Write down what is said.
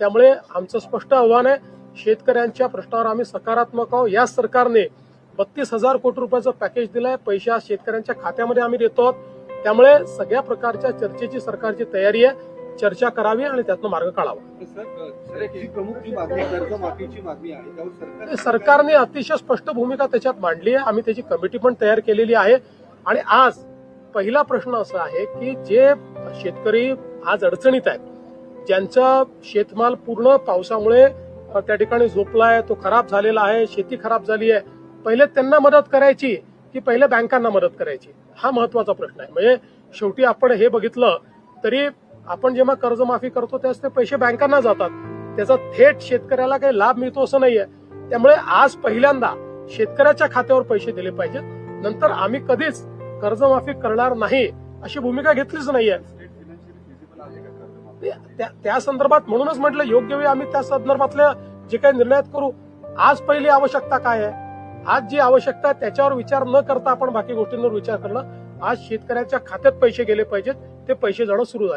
त्यामुळे आमचं स्पष्ट आव्हान आहे शेतकऱ्यांच्या प्रश्नावर आम्ही सकारात्मक आहोत. याच सरकारने बत्तीस हजार कोटी रुपयाचं पॅकेज दिलंय. पैसे आज शेतकऱ्यांच्या खात्यामध्ये आम्ही देतो आहोत. त्यामुळे सगळ्या प्रकारच्या चर्चेची सरकारची तयारी आहे. चर्चा करावी आणि त्यातनं मार्ग काढावा. सरकारने अतिशय स्पष्ट भूमिका त्याच्यात मांडली आहे. आम्ही त्याची कमिटी पण तयार केलेली आहे. आणि आज पहिला प्रश्न असा आहे की जे शेतकरी आज अडचणीत आहेत ज्यांचा शेतमाल पूर्ण पावसामुळे त्या ठिकाणी झोपलाय तो खराब झालेला आहे शेती खराब झाली आहे पहिले त्यांना मदत करायची की पहिले बँकांना मदत करायची? हा महत्त्वाचा प्रश्न आहे. म्हणजे शेवटी आपण हे बघितलं तरी आपण जेव्हा कर्जमाफी करतो त्याच ते पैसे बँकांना जातात. त्याचा थेट शेतकऱ्याला काही लाभ मिळतो असं नाहीये. त्यामुळे आज पहिल्यांदा शेतकऱ्याच्या खात्यावर पैसे दिले पाहिजेत. नंतर आम्ही कधीच कर्जमाफी करणार नाही अशी भूमिका घेतलीच नाहीये. त्या संदर्भात म्हणूनच म्हटलं योग्य वेळी आम्ही त्या संदर्भातल्या जे काही निर्णयात करू. आज पहिली आवश्यकता काय आहे? आज जी आवश्यकता आहे त्याच्यावर विचार न करता आपण बाकी गोष्टींवर विचार करणं. आज शेतकऱ्याच्या खात्यात पैसे गेले पाहिजेत ते पैसे जाणं सुरू झाले.